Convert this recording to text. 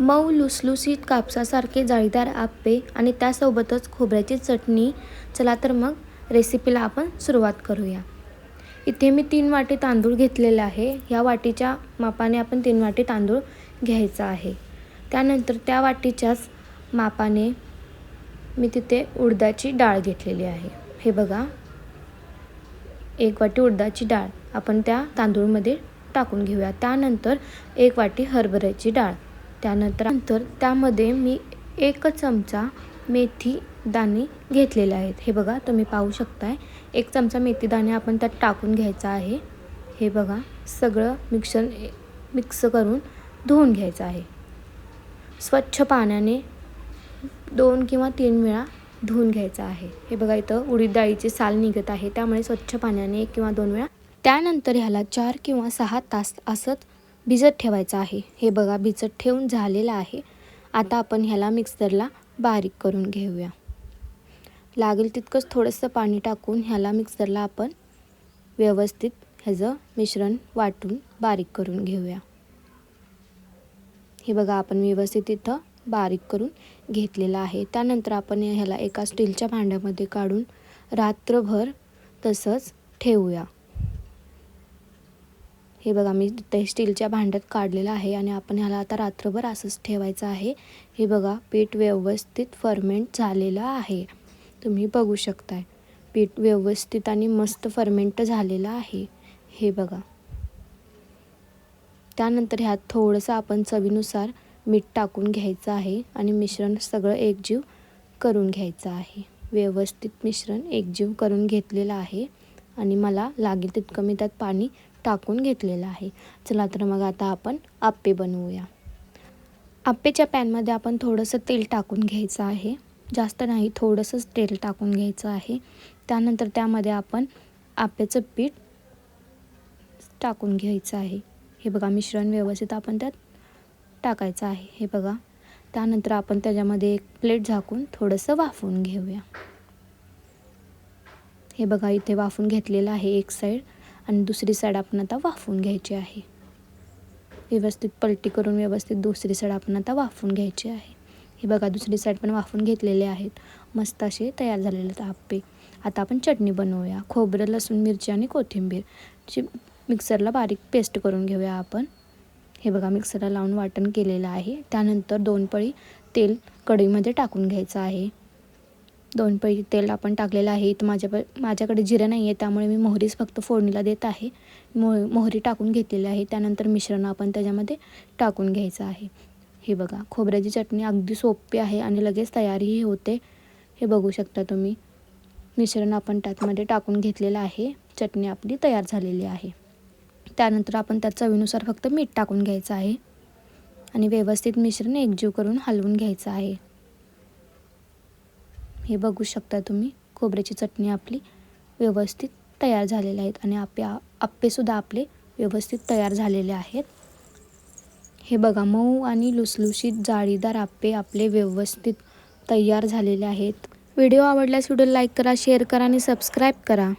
मऊ लुसलुसीत कापसासारखे जाळीदार आप्पे आणि त्यासोबतच खोबऱ्याची चटणी. चला तर मग रेसिपीला आपण सुरुवात करूया. इथे मी तीन वाटी तांदूळ घेतलेले आहे. ह्या वाटीच्या मापाने आपण तीन वाटी तांदूळ घ्यायचा आहे. त्यानंतर त्या वाटीच्याच मापाने मी तिथे उडदाची डाळ घेतलेली आहे. हे बघा. एक वाटी उडदाची डाळ आपण त्या तांदूळमध्ये टाकून घेऊया. त्यानंतर एक वाटी हरभऱ्याची डाळ. त्यानंतर नंतर त्यामध्ये मी एक चमचा मेथी दाणे घेतलेले आहेत. हे बघा तुम्ही पाहू शकताय. एक चमचा मेथी दाणे आपण त्यात टाकून घ्यायचा आहे. हे बघा सगळं मिक्सर मिक्स करून धुवून घ्यायचं आहे. स्वच्छ पाण्याने दोन किंवा तीन वेळा धुवून घ्यायचं आहे. हे बघा इथं उडीद डाळीची साल निघत आहे. त्यामुळे स्वच्छ पाण्याने एक किंवा दोन वेळा. त्यानंतर ह्याला चार किंवा सहा तास असंच भिजत ठेवायचं आहे. हे बघा भिजत ठेवून झालेलं आहे. आता आपण ह्याला मिक्सरला बारीक करून घेऊया. लागेल तितकंच थोडंसं पाणी टाकून ह्याला मिक्सरला आपण व्यवस्थित ह्याचं मिश्रण वाटून बारीक करून घेऊया. हे बघा आपण व्यवस्थित इथं बारीक करून घेतलेलं आहे. त्यानंतर आपण ह्याला एका स्टीलच्या भांड्यामध्ये काढून रात्रभर तसंच ठेवूया. हे बघा मी ते स्टीलच्या भांड्यात काढलेलं आहे आणि आपण ह्याला आता रात्रभर असंच ठेवायचं आहे. हे बघा पीठ व्यवस्थित फर्मेंट झालेलं आहे. तुम्ही बघू शकताय. पीठ व्यवस्थित आणि मस्त फर्मेंट झालेलं आहे. हे बघा. त्यानंतर ह्यात थोडंसं आपण चवीनुसार मीठ टाकून घ्यायचं आहे आणि मिश्रण सगळं एकजीव करून घ्यायचं आहे. व्यवस्थित मिश्रण एकजीव करून घेतलेलं आहे आणि मला लागेल तितकं मी त्यात पाणी टाकून घेतलेलं आहे. चला तर मग आता आपण आप्पे बनवूया. आप्पेच्या पॅनमध्ये आपण थोडंसं तेल टाकून घ्यायचं आहे. जास्त नाही थोडंसंच तेल टाकून घ्यायचं आहे. त्यानंतर त्यामध्ये आपण आप्याचं पीठ टाकून घ्यायचं आहे. हे बघा मिश्रण व्यवस्थित आपण त्यात टाकायचं आहे. हे बघा. त्यानंतर आपण त्याच्यामध्ये एक प्लेट झाकून थोडंसं वाफवून घेऊया. हे बघा इथे वाफून घेतलेलं आहे एक साईड आणि दुसरी साईड आपण आता वाफवून घ्यायची आहे. व्यवस्थित पलटी करून व्यवस्थित दुसरी साईड आपण आता वाफवून घ्यायची आहे. हे बघा दुसरी साईड पण वाफून घेतलेले आहेत. मस्त असे तयार झालेले आहेत आप्पे. आता आपण चटणी बनवूया. खोबरं लसूण मिरची आणि कोथिंबीर. मिक्सरला बारीक पेस्ट करून घेऊया आपण. हे बघा मिक्सरला लावून वाटण केलेलं आहे. त्यानंतर दोन पळी तेल कढईमध्ये टाकून घ्यायचं आहे. दोन पळी तेल आपण टाकलेलं आहे. इथं माझ्या माझ्याकडे जिरं नाही आहे त्यामुळे मी मोहरीच फक्त फोडणीला देत आहे. मो मोहरी टाकून घेतलेली आहे. त्यानंतर मिश्रण आपण त्याच्यामध्ये टाकून घ्यायचं आहे. हे बघा खोबऱ्याची चटणी अगदी सोपी आहे आणि लगेच तयारीही होते. हे बघू शकता तुम्ही. मिश्रण आपण त्यातमध्ये टाकून घेतलेलं आहे. चटणी आपली तयार झालेली आहे. त्यानंतर आपण त्या चवीनुसार फक्त मीठ टाकून घ्यायचं आहे. आणि व्यवस्थित मिश्रण एकजीव करून हलवून घ्यायचं आहे. हे बघू शकता तुम्ही. खोबऱ्याची चटणी आपली व्यवस्थित तयार झालेली आहेत आणि आपे आप्पेसुद्धा आपले व्यवस्थित तयार झालेले आहेत. हे बघा मऊ आणि लुसलुशीत जाळीदार आप्पे आपले व्यवस्थित तयार झालेले आहेत. व्हिडिओ आवडल्यास व्हिडिओ लाईक करा शेअर करा आणि सबस्क्राईब करा.